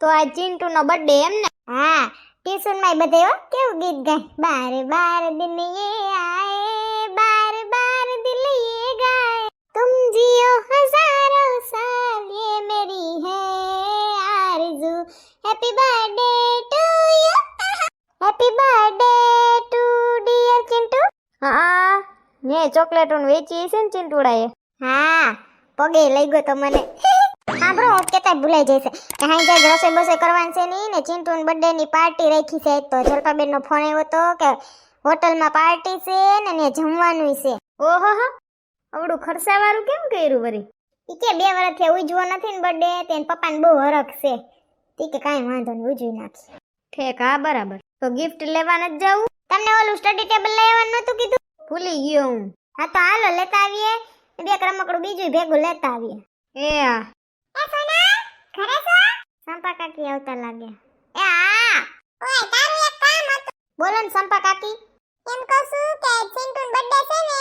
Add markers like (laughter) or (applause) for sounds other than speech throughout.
તો આ ચિંટુનો બર્થડે એમ ને હા ટ્યુશનમાં બધે હો કેવું ગીત ગાય બાર બાર દિન યે આયે બાર બાર દિલ યે ગાય તુમ જીઓ હજારો સાલ યે મેરી હે Arzoo happy birthday to you happy birthday to dear Chintu હા ને ચોકલેટોન વેચી છે ને ચિંટુડાએ હા પગે લઈ ગયો તો મને હા બ્રો કેતા ભૂલાઈ જશે કે હાઈ જાય રસોઈ બસોઈ કરવાની છે નહીં ને ચિંટુ બર્થડે ની પાર્ટી રાખી છે. તો જલપાબેન નો ફોન આવ્યો હતો કે હોટલમાં પાર્ટી છે ને ને જમવાનું છે. ઓહો હો આવડું ખર્ચાવાળું કેમ કર્યું વરી? ઈ કે બે વર્ષથી ઉજવો નથી ને બર્થડે તેને પપ્પાને બહુ હરખ છે. તી કે કાંઈ વાંધો નહીં ઉજવી નાખી ઠેક હા બરાબર. તો ગિફ્ટ લેવા નથી જવું? તમને ઓલું સ્ટડી ટેબલ લઈ આવવાનું નહોતું કીધું? ભૂલી ગયો હું. હા તો હાલો લેતા આવીએ. બે રમકડું બીજું ભેગું લેતા આવીએ. એ એ સોના ઘરે છો? સંપા કાકી આવતા લાગે. એ હા. ઓય તારું એક કામ હતું. બોલો ને સંપા કાકી. એમ કહું છું કે ચિંટુન બર્થડે છે ને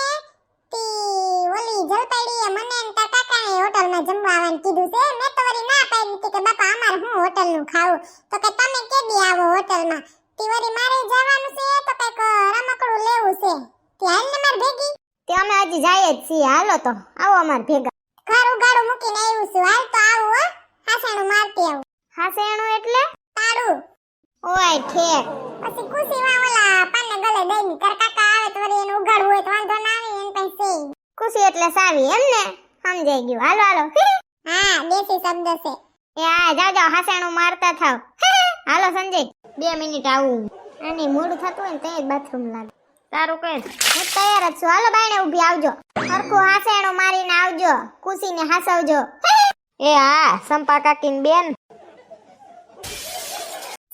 તી ઓલી જલપાઈડીએ મને ને તાર કાકાને હોટલમાં જમવા આવવાનું કીધું છે. મેં તો ના પાડી હતી કે બાપા અમારે હું હોટલનું ખાવું? તો કે તમે કેદી આવો હોટલમાં. તી વળી મારે જવાનું છે તો કંઈક રમકડું લેવું છે. તી હાલ ને માર ભેગી? તે અમે હજી જઈએ જ છીએ. હાલો તો આવો અમાર ભેગા. ઘર ઉગાડું મૂકીને આવ્યું છું. હાલ તો આવું હો. હાસેણું મારતી આવું. હાસેણું એટલે? તારું. ઓય ઠેક પછી ખુશીમાં ઓલા પાને ગલે દઈને તાર કાકા આવે તો વળી એને ઉગાડવું હોય તો વાંધો ના આવે એને કઈ છે ખુશી એટલે સાવી એમ ને? સમજાઈ ગયું. હાલો હાલો. હા દેશી શબ્દ છે. એ આ જાઓ જાઓ હાસેણું મારતા થાવ. હાલો સંજય. બે મિનિટ આવું. આની મોડું થતું હોય ને તે જ બાથરૂમ લાગે. તારું કઈ હું તૈયાર જ છું. હાલો બાયણે ઊભી આવજો. હરખું હાસેણું મારીને આવજો. કુસીને હાસવજો. એ હા સંપા કાકીન બેન.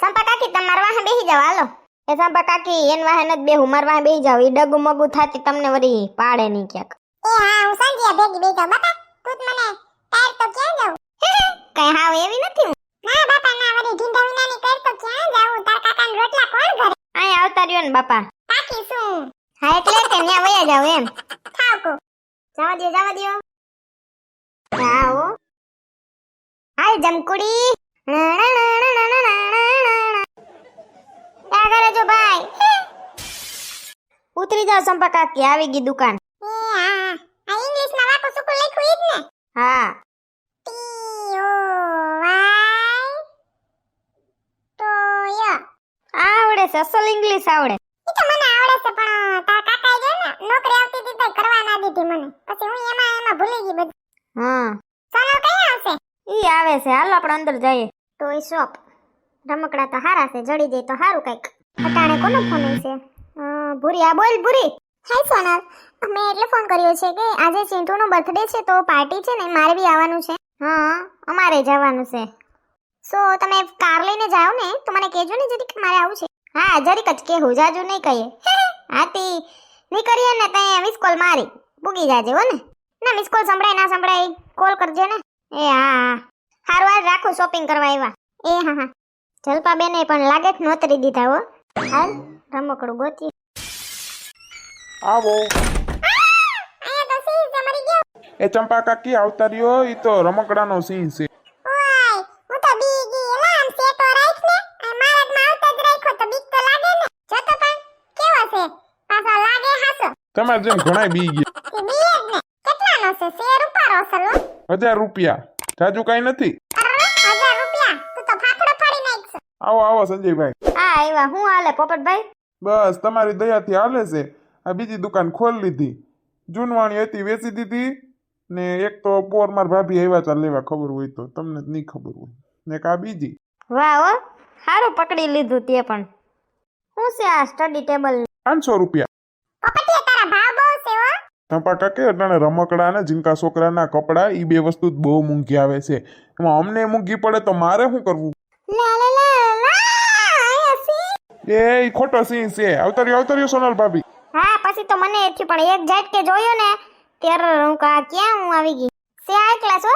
સંપા કાકી તમારા વાહે બેસી જાવ હાલો. એ સંપા કાકી એન વાહે નથી બેહું. માર વાહે બેહી જાવ ઈ ડગુ મગુ થાતી તમને વરી પાડે નહીં ક્યાંક. એ હા હું સંજય ભેગી બેસી જાવ બાપા તું મને ટાયર તો ક્યાં જાવ (laughs) કઈ હાવ એવી નથી હું. ના બાપા ના વરી ઢીંઢા વિનાની કર તો ક્યાં જાવ તાર કાકાને રોટલા કોણ ઘરે? અહીંયા આવતા રહ્યો ને બાપા. કાકી શું હા એટલે તેમને વયા જાવ એમ. થાકો. જવા દો જવા દો હો હાય જમકુડી. ક્યાં કરે છો ભાઈ. ઉતરી જાવ સંપા કાકી આવી ગઈ દુકાન. એ હા. આવડે છે અસલ ઇંગ્લિશ આવડે. ઈ તો મને આવડે છે પણ તારા કાકાએ જો ને નોકરી આવતી હતી તો કરવા ના દીધી મને. પછી હું એમાં એમાં ભૂલી ગઈ બધું. હા. સોનલ કઈ આવશે? ઈ આવે છે હાલો આપણે અંદર જઈએ. Toy shop. રમકડા તો હારા છે જડી જાય તો હારું કંઈક. અટાણે કોનો ફોન છે? ભૂરી આ બોલ ભૂરી. હાય સોનલ. મેં એટલે ફોન કર્યો છે કે આજે ચિંટુનો બર્થડે છે તો પાર્ટી છે ને મારે બી આવવાનું છે. હા અમારે જવાનું છે. સો તમે કાર લઈને જાઓ ને તો મને કહેજો ને જરીક મારે આવું છે. હા જરીક જ કહેવું જાજુ નહીં કહીએ. (laughs) હાથી નીકળીએ ને ત્યાં મિસ કોલ મારી. પૂગી જાજે હો ને. ના મિસ કોલ સંભળાય ના સંભળાય કોલ કરજે ને. એ હા હારું હાલ રાખું શોપિંગ કરવા આવ્યા. એ હા હા. જલપા બેને પણ લાગે જ નોતરી દીધા હો. હાલ રમકડું ગોતી. આવો. એ ચંપા કાકી આવતા રહ્યો એ તો રમકડાનો સિંહ છે ઓય હું તો બી ગઈ એલા આમ સેટો રાખ ને આ મારામાં આવતા જ રાખ્યો તો બીક તો લાગે ને જો તો પણ કેવો છે પાછો લાગે હાસો તમારે જેમ ઘણા બી ગયા. કેટલાનો છે શેર ઉપાડો સલો હજાર રૂપિયા. જાજુ કાંઈ નથી. અરે હજાર રૂપિયા તું તો ફાફડો ફાડી નાખશે આવો આવો સંજયભાઈ. હા આવ્યા હું હાલે પોપટભાઈ? બસ તમારી દયાથી હાલે છે. આ બીજી દુકાન ખોલી લીધી. જૂનવાણી હતી વેચી દીધી. ને એક તો પોર માર ભાભી આવ્યા ચાલ લેવા ખબર હોય તો. તમને જ નહીં ખબર હોય. ને કા બીજી. વાહ હો. સારું પકડી લીધું તે પણ. શું છે આ સ્ટડી ટેબલ? પાંચસો રૂપિયા પોપટીએ તારા ભાવ બહુ છે ચંપા કાકી અટાણે રમકડા ને જીનકા છોકરાના કપડા એ બે વસ્તુ બહુ મૂંઘી આવે છે. એમાં અમને મૂંઘી પડે તો મારે શું કરવું? એ ખોટો સિંહ છે. અવતર્યો અવતર્યો સોનલ ભાભી. હા પછી તો મને એથી પણ એક ઝટકે જોયો ને ત્યારે હું કા ક્યાં હું આવી ગઈ? સે આ ક્લાસ હો?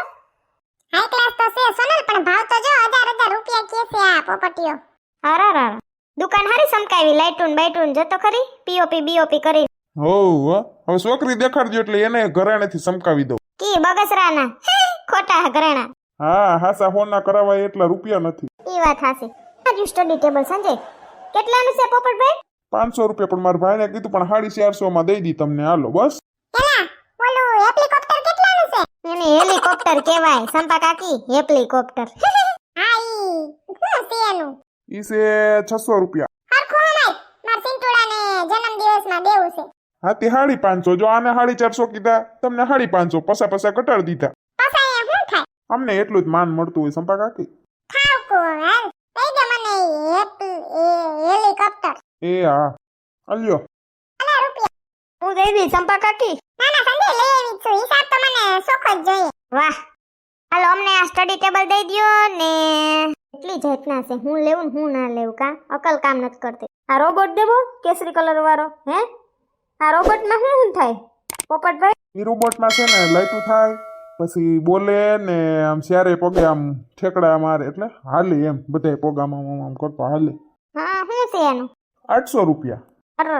હાઈ ક્લાસ તો છે સોનલ પણ ભાવ તો જો 1000 1000 રૂપિયા કે છે આ પોપટીઓ. હારા રારા દુકાન હારી સમકાવી લાઈટુન બાઈટુન જતો ખરી? પીઓપી બીઓપી કરી. હો હો. હવે છોકરી દેખાડજો એટલે એને ઘરાણેથી સમકાવી દઉં. કી બગસરાના? (laughs) ખોટા ઘરેણા. હા હાસા હોના કરાવાય એટલા રૂપિયા નથી. વાત હાસી આજુ સ્ટડી ટેબલ સંજય. કેટલાનું છે પોપટભાઈ? પાંચસો રૂપિયા પણ મારા ભાઈને કીધું પણ સાડી ચારસો માં દઈ દી તમને. હાલો બસ. એને હેલિકોપ્ટર કહેવાય સંપા કાકી હેલિકોપ્ટર (laughs) હા ઈ. શું છે એનું? ઈ છે છસો રૂપિયા હરખું હમાય માર સિંટુડાને જન્મદિવસમાં દેવું છે હા, તે હાડી પાંચસો. જો આને હાડી ચારસો કીધા, તમને હાડી પાંચસો પસા પસા કટાડી દીધા. અમને એટલું જ માન મળતું હોય, સંપા કાકી. દે એ હા. અલ્યો હું દઈ દઈ સંપા કાકી. ના ના સંજય લઈ આવી છું હિસાબ તો મને સોખ જ જોઈએ વાહ. હાલો, અમને આ સ્ટડી ટેબલ દઈ દયો ને એટલી જાતના છે. હું લેવું હું ના લેવું કા? અકલ કામ નથી કરતી. આ રોબોટ દેવો? કેસરી કલર વાળો, હે? આ રોબોટમાં શું શું થાય? પોપટભાઈ? એ રોબોટમાં છે ને લાઈટું થાય પછી બોલે ને આમ સ્યારે પગે આમ ઠેકડા મારે એટલે હાલે એમ બધાય પોગામાં આમ આમ કરતો હાલે. હા શું છે એનું? આઠસો રૂપિયા. અરે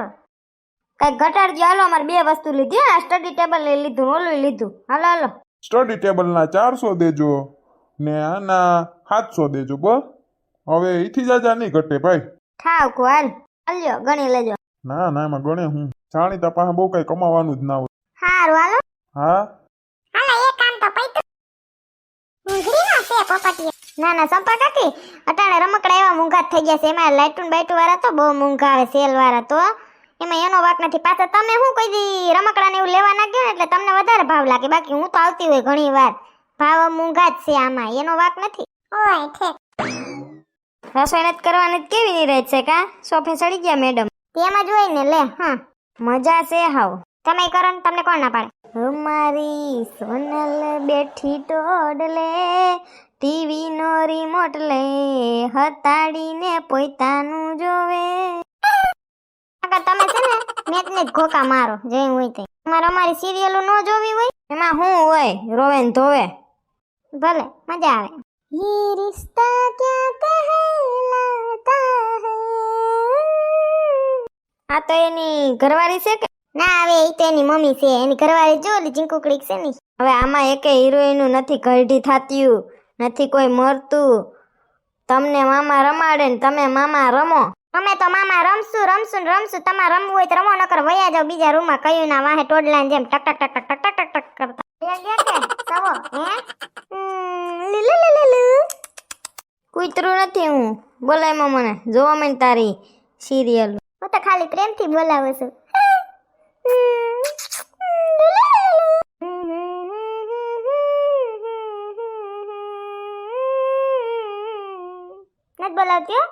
કઈ ઘટાડજો હાલો અમારે બે વસ્તુ લીધી આ સ્ટડી ટેબલ લઈ લીધું ઓલું લીધું. હાલો હાલો. સ્ટડી ટેબલના ચારસો દેજો ને આના સાતસો દેજો બ હવે એથી જાજા નહીં ઘટે ભાઈ. ઠાવ કો હાલ. હાલ્યો ગણી લેજો. ના ના એમાં ગણે હું. જાણીતા પાસે બહુ કઈ કમાવાનું જ ના હોય. હારું હાલો. હા? હાલો એક કામ તો પૈતું. ઊંઘરીનો છે પોપટીયો ના ના સંપર્ક હતી અટાણે રમકડા એવા મૂંઘા થઈ ગયા છે. એમાં લાઇટુન બાઇટું વાળા તો બહુ મૂંઘા આવે સેલ વાળા તો. એમાં એનો વાક નથી. પાછા તમે શું કોઈ દી રમકડા ને એવું લેવા ના ગયો ને એટલે તમને વધારે ભાવ લાગે. બાકી હું તો આવતી હોય ઘણી વાર. ભાવ મૂંઘા જ છે આમાં. એનો વાક નથી. ઓય ઠેક. રસોઈ નથી કરવાની જ કેવી ની રહે છે કા? સોફે ચડી ગયા મેડમ. તેમાં જોઈને ને લે હા. મજા છે હાવ તમે કરો ને તમને કોણ ના પાડે અમારી સોનલ બેઠી ટોડલે ટીવી નો રિમોટ લે હતાડીને પોતાનું જોવે આગળ તમે છે ને મેચ ને જ ઘોકા મારો જે હોય તે તમારે અમારી સિરિયલો ન જોવી હોય એમાં શું હોય રોવે ને ધોવે ભલે મજા આવે ये रिश्ता क्या कहलाता है આ તો એની ઘરવાળી છે કે? ના હવે એ તો એની મમ્મી છે. એની ઘરવાળી જો ઓલી જીંકુકડી છે ને. હવે આમાં એકે હિરોઈનું નથી ઘરડી થાત્યું નથી કોઈ મરતું. તમને મામા રમાડે ને તમે મામા રમો. અમે તો મામા રમશું રમશું ને રમશું. તમારે રમવું હોય તો રમો નકર વયા જાવ બીજા રૂમમાં કયું ના વાહે ટોડલાની જેમ ટક ટક ટક ટક ટક ટક ટક કરતા. કૂતરું નથી હું. બોલાય મને જોવા મને તારી સિરિયલ. હું તો ખાલી પ્રેમથી બોલાવું છું. નથી બોલાવતી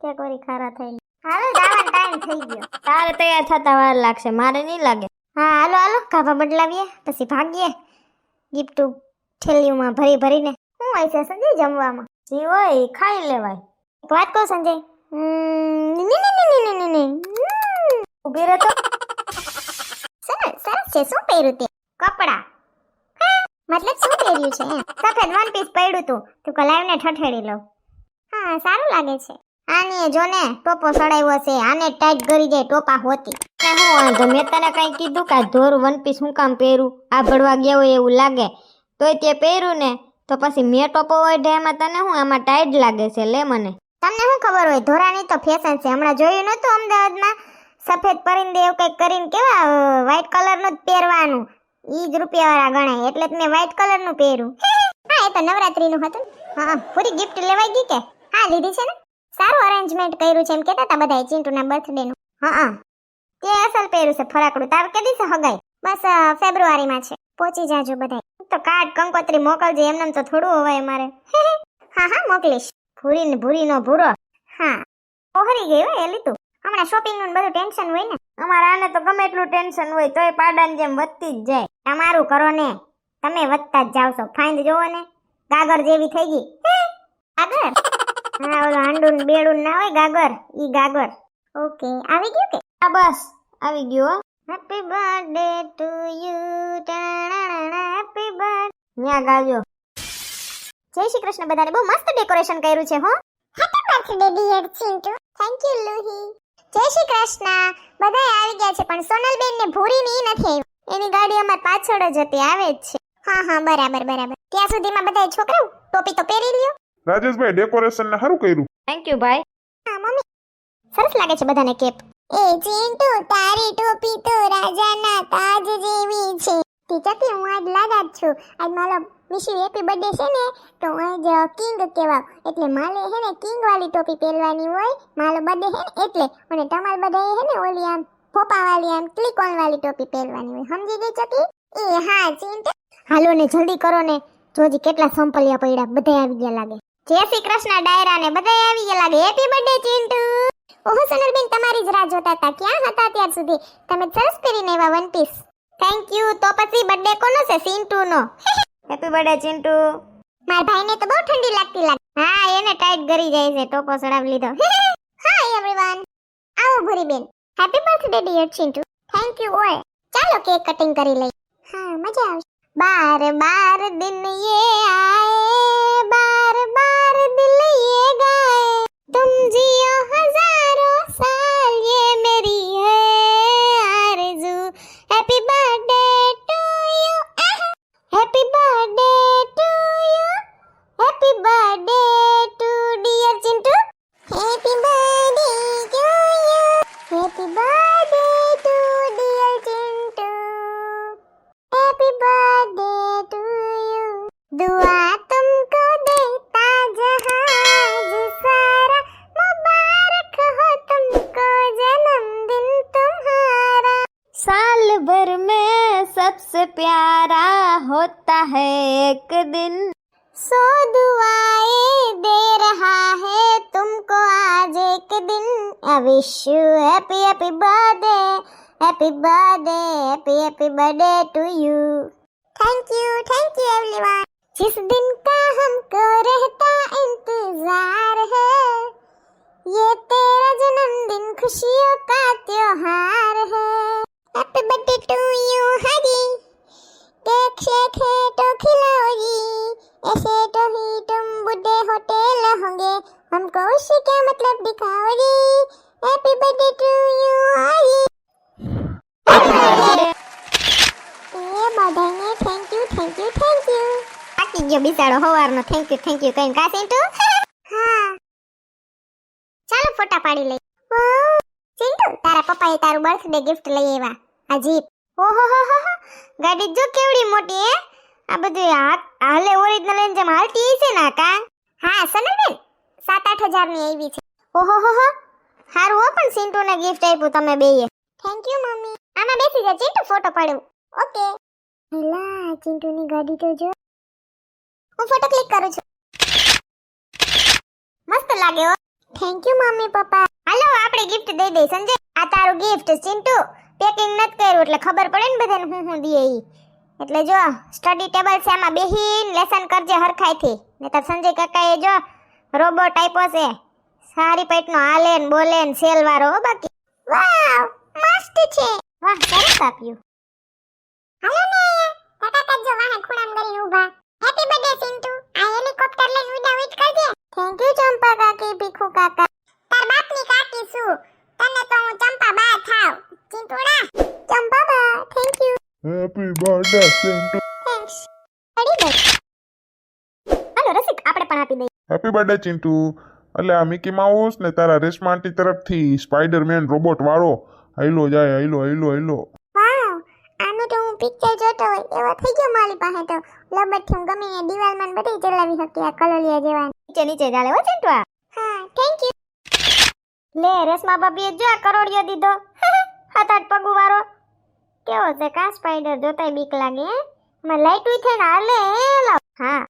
કે કોરી ખારા થઈને. હાલો જવાનો ટાઈમ થઈ ગયો. તારે તૈયાર થતા વાર લાગશે મારે નહીં લાગે. હા હાલો હાલો કાભા બદલાવીએ પછી ભાગીએ. ગિફ્ટ થેલીઓમાં ભરી ભરીને. શું હોય છે સંજય જમવામાં? જી હોય ખાઈ લેવાય. વાત કહો સંજય. હમ, ની, ને ને. ઊભી રહે તો સરસ સરસ છે. શું પહેર્યું તે? કપડા. મતલબ શું પહેર્યું છે સફેદ વન પીસ પડ્યું તું. તું કલાવીને ઠઠેડી લઉં હા સારું લાગે છે. આને જો ને ટોપો સડાવ્યો છે. આને ટાઈટ કરી જાય ટોપા હોતી. હું વાંધો મેં તને કઈ કીધું કે ધોર વન પીસ હું કામ પહેરું? આ ભરવા ગયા હોય એવું લાગે. તોય તે પહેર્યું ને તો પછી મેં ટોપો હોય એમાં તને હું આમાં ટાઈટ લાગે છે? લે મને. તમને શું ખબર હોય? ધોરાની તો ફેશન છે. હમણાં જોયું નતું અમદાવાદમાં? સફેદ પરિંદે એવું કંઈક કરીને કેવા વ્હાઈટ કલરનું જ પહેરવાનું. ઈ જ રૂપિયાવાળા ગણાય. એટલે જ મેં વ્હાઈટ કલરનું પહેર્યું. હા, એ તો નવરાત્રીનું હતું. હા પૂરી ગિફ્ટ લેવાઈ ગઈ કે? હા, લીધી છે ને. સારું અરેન્જમેન્ટ કર્યું છે એમ કહેતા હતા બધા ચિંટુના બર્થડેનું હા તે અસલ પહેર્યું છે ફરાકડું. તાર કે દિવસે હગાઈ બસ ફેબ્રુઆરીમાં છે. પહોંચી જાજો બધાય. તો કાર્ડ કંકોત્રી મોકલજે. એમને તો થોડું હોવાય મારે (laughs) હા હા, મોકલીશ. ભૂરી ને ભૂરી નો ભૂરો. હા. ઓહરી ગઈ હોય એ લીધું હમણાં શોપિંગનું બધું ટેન્શન હોય ને. અમારા આને તો ગમે એટલું ટેન્શન હોય તોય પાડાની જેમ વધતી જ જાય. તમારું કરો ને. તમે વધતા જ જાવ છો. ફાઇન્ડ જોવો ને. ગાગર જેવી થઈ ગઈ. ગાગર? હા ઓલો હાંડું બેડું ના હોય ગાગર? ઈ ગાગર. ઓકે આવી ગયું કે? આ બસ. આવી ગયો happy birthday to you happy birthday ન્યા ગાજો. જય શ્રી કૃષ્ણ બધાને. બહુ મસ્ત ડેકોરેશન કર્યું છે હો. Happy birthday dear Chintu thank you Luhi જય શ્રી કૃષ્ણ. બધાય આવી ગયા છે પણ સોનલબેન ને ભૂરી ની નથી આવી. એની ગાડી અમાર પાછળ જ હતી આવે જ છે. હા હા બરાબર બરાબર. ત્યાં સુધીમાં બધાય છોકરાઓ ટોપી તો પહેરી લ્યો. રાજેશભાઈ ડેકોરેશન ને સારું કર્યું. થેન્ક યુ ભાઈ હા મમ્મી. સરસ લાગે છે બધાને કેપ. એ ચિંટુ તારી ટોપી તો રાજાના તાજ જ છું. આજ મારો મિશી હેપી બર્થડે છે ને, તો આજ કિંગ કહેવાય એટલે મારે હે ને કિંગ વાળી ટોપી પહેરવાની હોય, મારો બર્થડે હે ને, એટલે અને તમારો બધાએ હે ને, ઓલી આમ ફોપા વાળી આમ ક્લિકોન વાળી ટોપી પહેરવાની હોય. સમજી ગઈ ચકી? એ હા ચિંટુ હાલો ને, જલ્દી કરો ને. જોજી કેટલા સંપલિયા પડ્યા બધા આવી ગયા લાગે. જય શ્રી કૃષ્ણ ડાયરા ને બધા આવી ગયા લાગે. Happy birthday Chintu. ઓહો, સોનલબેન, તમારી જ રાહ જોતા હતા. ક્યાં હતા ત્યાર સુધી? તમે સરસ પહેરીને આવ્યા વન પીસ થેન્ક યુ તો પછી બર્થડે કોનો છે? સિન્ટુ નો હેપી બર્થડે ચિન્ટુ માર ભાઈને તો બહુ ઠંડી લાગતી લાગે. હા એને ટાઈટ ગરી જાય છે ટોપો સડાવી લીધો. (laughs) હાય એવરીવન આવો ભૂરી બેન happy birthday dear Chintu thank you ઓય. ચાલો કેક કટિંગ કરી લઈએ. હા મજા આવશે. બાર બાર દિન યે આયે બાર બાર દિલ યે ગાયે. તુમ જી birthday. I wish you happy happy birthday happy birthday happy happy birthday to you thank you thank you जिस दिन का हमको रहता इंतज़ार है ये तेरा जन्मदिन खुशियों का त्योहार है। हैप्पी बर्थडे टू यू हरी केक शेक है तो खिलाओगी। ऐसे तो ही तुम बुढ़े होटल होंगे हमको उसी का मतलब दिखाओगी। હેપી બર્થડે ટુ યુ ઓલી thank you thank you thank you આકી ગયો બિચારો હવારનો થેન્ક યુ થેન્ક યુ કહીને કા સેન્ટુ? હા. ચાલો ફોટા પાડી લઈ સેન્ટુ તારા પપ્પાએ તારું બર્થડે ગિફ્ટ લઈ આવ્યા. અજીબ ઓહો હો હો ગાડી જો કેવડી મોટી હે. આ બધું હાથ હાલે ઓરિજિનલ એન જેમ હાલતી છે ના કા હા સનલબેન સાત આઠ હજારની આવી છે. ઓહો હો હો. હારું હો પણ સિન્ટુને ગિફ્ટ આપ્યું તમે બેયે. Thank you mummy. આમાં બેસી જા ચિન્ટુ ફોટો પાડું. ઓકે હેલા ચિન્ટુની ગાડી તો જો. હું ફોટો ક્લિક કરું છું. મસ્ત લાગે હો. Thank you mummy papa. હાલો આપણે ગિફ્ટ દઈ દઈ સંજય. આ તારું ગિફ્ટ ચિન્ટુ પેકિંગ નત કર્યું એટલે ખબર પડે ને બધાને હું હું દઈએ ઈ. એટલે જો સ્ટડી ટેબલ છે આમાં બેહીન લેસન કરજે હરખાઈથી. નહીતર સંજય કાકાએ જો રોબોટ આપ્યો છે. સારી પેટનો હાલે ને બોલે ને સેલ વાળો હો બાકી. વાવ મસ્ત છે. વાહ સરસ આપ્યું. હાલો ને કાકા કાજો વાહે ખૂણામ કરીને ઊભા. હેપી બર્થડે સિન્ટુ આ હેલિકોપ્ટર લઈને ઉડા ઉડ કરજે. થેન્ક યુ ચંપા કાકી ભીખુ કાકા. તાર બાપની કાકી છું તને તો હું ચંપા બા થાવ. ચિંટુડા ચંપા બા thank you happy birthday Sintu thanks પડી ગઈ હાલો રસિક આપણે પણ આપી દઈએ. હેપી બર્થડે ચિન્ટુ એટલે આ મિકી માઉસ ને તારા રેશમા આંટી તરફથી સ્પાઈડરમેન રોબોટ વાળો. હાઈલો જાય હાઈલો હાઈલો હાઈલો વાવ આનું તો હું પિક્ચર જોતો હોય એવો થઈ ગયો મારી પાસે તો. લબટ હું ગમે એ દિવાલમાં બધી ચલાવી શકતી આ કલોલિયા જેવા. નીચે નીચે ચાલે હો ચિંટુ હા થેન્ક યુ લે રેશમા ભાભીએ જો આ કરોડિયો દીધો. હાથ આઠ પગું વાળો કેવો છે કા સ્પાઈડર જોતાય બીક લાગે હે? માં લાઈટ ઉઠે ને હાલે હે લાવ હા.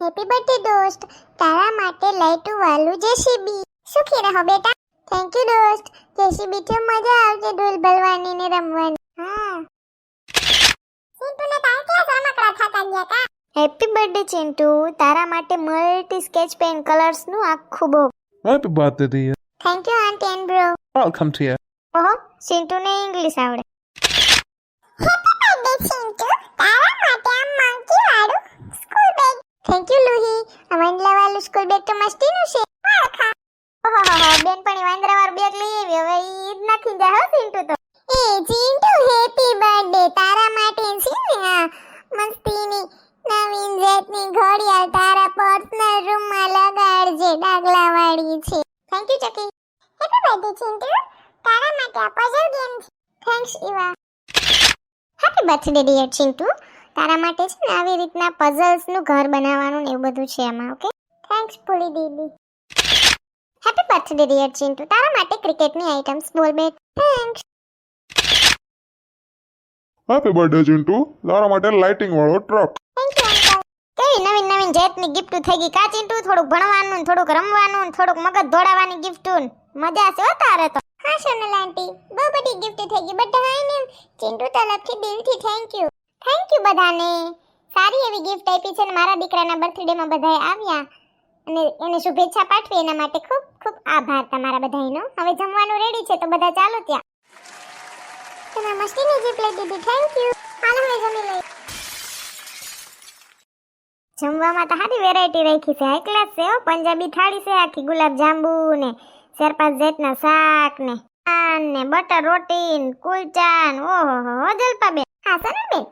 હેપી બર્થડે દોસ્ત તારા માટે લાઈટું વાલું જેસીબી સુખી રહો બેટા થેન્ક યુ દોસ્ત જેસીબી થી મજા આવશે ડોલ ભરવાની ને રમવાની હા સિંટુને તાર ક્યાં રમકડા થતા ગયા કા હેપી બર્થડે ચિંટુ તારા માટે મલ્ટી સ્કેચ પેન કલર્સનું આખું box happy birthday to you thank you aunty and bro welcome to you. ઓહો ચિંટુ ને ઇંગ્લિશ આવડે હેપી બર્થડે સિંટુ તારા માટે આ મંકી વાળું school bag thank you Luhi આ વંડલા સ્કૂલ બેગ તો મસ્તીનું છે. ઓહો બેન પણ વાંદરાવાર બેગ લઈ આવી. હવે ઈ જ જા, હો, ચિંટુ તો. એ ચિંટુ હેપી બર્થડે તારા માટે છે ને આ મસ્તીની નવીન જાતની ઘડિયાળ તારા પર્સનલ રૂમમાં લાગી છે. Thank you Chaki happy birthday Chintu. તારા માટે આ પઝલ ગેમ છે. Thanks Eva happy birthday dear Chintu. તારા માટે છે ને આવી રીતના પઝલ્સનું ઘર બનાવવાનું ને એવું બધું છે એમાં ઓકે થેન્ક્સ પુલી દીદી. હેપી બર્થડે ડિયર ચિન્ટુ તારા માટે ક્રિકેટની items ball bat thanks happy birthday Chintu તારા માટે લાઇટિંગ વાળો ટ્રક કેવી નવીન નવીન જાતની ગિફ્ટ થઈ ગઈ. કા ચિંટુ? થોડુંક ભણવાનું થોડુંક રમવાનું થોડુંક મગજ દોડાવવાની ગિફ્ટ મજા છે તારે તો. હા સોનલ આંટી બહુ બધી ગિફ્ટ થઈ ગઈ. બધા હા ને ચિંટુ તરફથી દિલથી થેન્ક યુ થેન્ક યુ બધાને. સારી એવી ગિફ્ટ આપી છે ને મારા દીકરાના બર્થડેમાં બધાએ આવ્યા. અને એને શુભેચ્છા પાઠવી, એના માટે ખૂબ ખૂબ આભાર તમારા બધાનો. હવે જમવાનું રેડી છે તો બધા ચાલો ત્યાં. તમે મસ્તીની ગિફ્ટ લઈ દીધી. થેન્ક યુ હાલો, હવે જમી લઈએ. જમવામાં તો સારી વેરાયટી રાખી છે. હાઈ ક્લાસ છે પંજાબી થાળી છે આખી. ગુલાબ જાંબુ ને ચાર પાંચ જાતના શાક ને ને, બટર રોટી કુલચા ને, ઓહો, હો જલપાબેન. હા સોનલબેન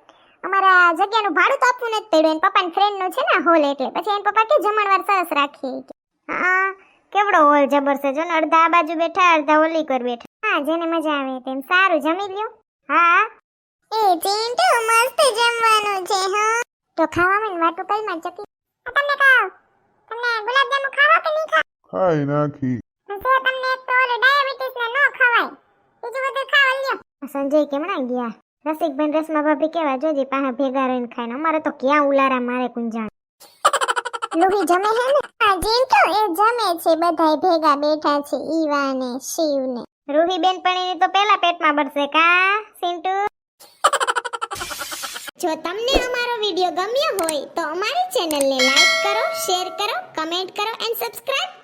અમારા જગ્યાનું ભાડું તો આપવું નથી પડ્યું. એન પપ્પાના ફ્રેન્ડનું છે ને હોલ એટલે. પછી એન પપ્પા કે જમણવાર સરસ રાખીએ. કે. હા કેવડો હોલ જબર છે? જો ને અડધા આ બાજુ બેઠા અડધા ઓલી કર બેઠા. હા જેને મજા આવે તેમ. સારું જમી લ્યો. હા? એ ચિંટુ મસ્ત જમવાનું છે હા. તો ખાવામાં વાટુ કઈ માં ચકી. તમને ખાવ. તમને ગુલાબજાંબુ ખાવા કે નહીં ખાવ? ખાઈ નાખી. જો તમને એક તો ઓલો ડાયાબિટીસ ને ન ખવાય. બીજું બધું ખાવા લ્યો. સંજય કેમણા ગયા? રસિકબેન રસમા ભાભી કેવા જોજી પાહા ભેગા રહીને ખાય ને અમારે તો ક્યાં ઉલારા મારે કુંજાણ લુહી જમે હે ને? હા તો એ જમે છે બધાય ભેગા બેઠા છે ઈવા ને શિવ ને. રૂહી બેનપણીની તો પેલા પેટમાં બરસે કા સિન્ટુ? જો તમને અમારો વિડિયો ગમ્યો હોય તો અમારી ચેનલને લાઈક કરો શેર કરો કમેન્ટ કરો એન્ડ સબસ્ક્રાઇબ